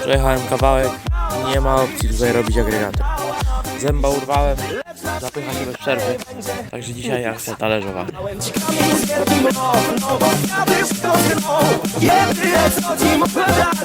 Przejechałem kawałek, nie ma opcji tutaj robić agregatem. Zęba urwałem, zapycha się bez przerwy, także dzisiaj akcja talerzowa. No, no no Jedyne co ci mogę dać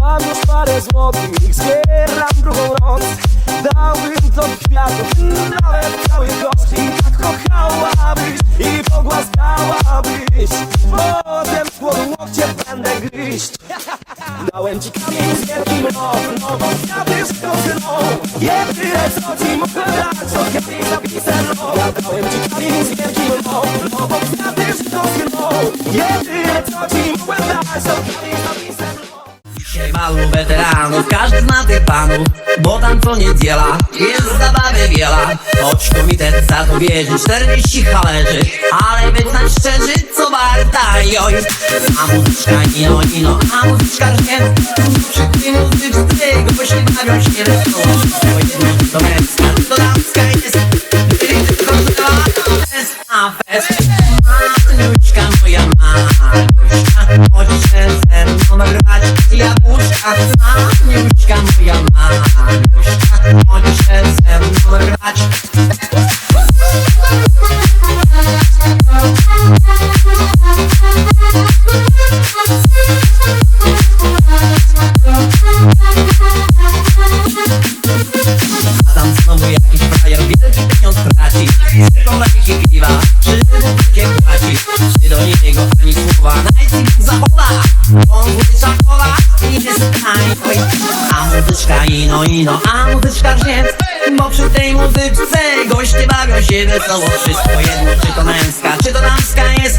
Mam już parę złotych, zbieram drugą noc. Dałbym to kwiatów, nawet cały kosz I tak kochałabyś i pogłaskałabyś Potem w łokcie będę gryźć. Dałem ci kamień z wielkim no, no bo kwiaty skrosyną Jedyne co ci mogę dać kiedyś napisem no Ja dałem ci kamień z wielkim no, no bo kwiaty skrosyną Jedyne co ci mogę dać napisem no Malu weteranów, każdy zna tych panów Bo tam co niedziela, jest zabawy wiela. Choć komitet za to bierze 40 halerzy Ale być na szczerzy, co warta joj A muzyczka ino ino, a muzyczka nie Przy tej muzyczce goście bawią się Maluśka moja maluśka Chodź się ze mną nagrywać A tam znowu jakiś frajer wielki pieniądz traci. Tylko leki piwa, przy bukiecie płaci. Czy do niego ani słowa, najpierw zachowa On wyczakowa i A muzyczka ino ino, a muzyczka żniec Bo przy tej muzyczce goście bawią się wesoło. Wszystko jedno, czy to męska, czy to damska jest.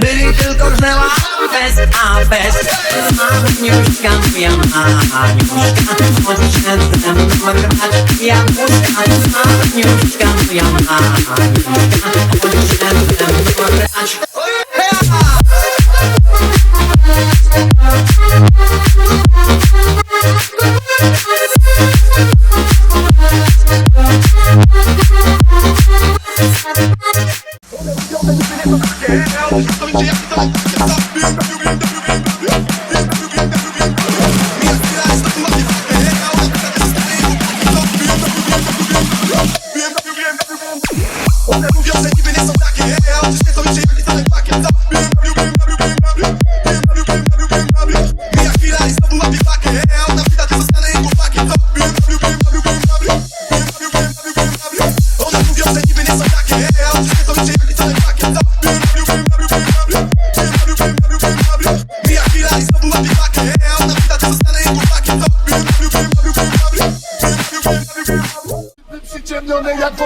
Byli tylko żnęła, fest, a fest Maniuśka, moja maniuśka Chodź się ze mną grać, jabłuszka Maniuśka, moja maniuśka Chodź się ze mną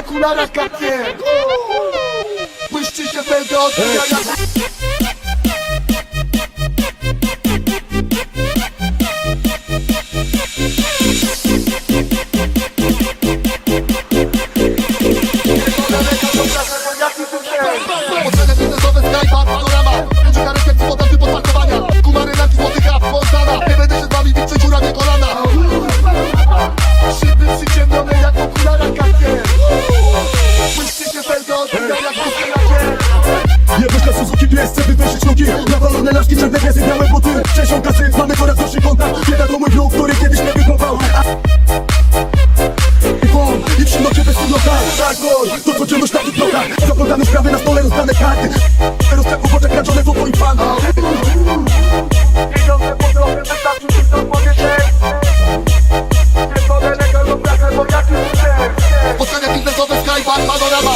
okularach kapie Błyszczy się tego odbija pan Pieniądze po drogę wystarczy wszystko w moje Nie wolę legalną pracę, bo jaki chcę. Spotkania biznesowe Skybar Panorama.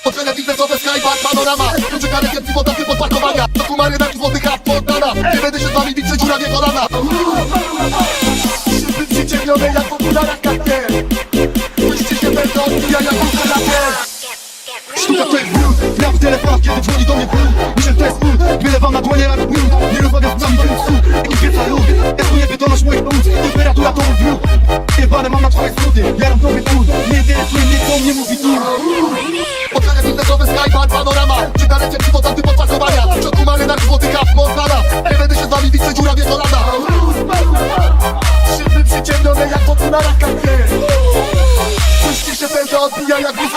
Spotkania biznesowe Skybar Panorama. Poczekamy kiepki podatki pod parkowania Toku marynarki złotych rap poddana. Nie będę się z wami bić, że dziura nie kolana. Szybcy ciemnione Tylko to jest ból Miałem telefon, kiedy dzwoni do mnie ból Myślę, to jest ból Wylewam na dłonie nawet miód. Nie rozmawiam z nami, to jest sól I pieca lód Eskuję wydolność moich płuc Temperatura to mój wróg Jebane mam na twoje strudy Jaram tobie ból Nie interesuje mnie, co mnie mówi dur Odkryte syntezowy Skype, panorama. Czy dalecie, czy to tamty podpakowania Przodku marynarz, złoty kap, mozdana Nie będę się z wami widzieć, dziura wieczorada Szyby przyciemnione jak po tunelach kapie Puśćcie się pędzę, odbija jak wóz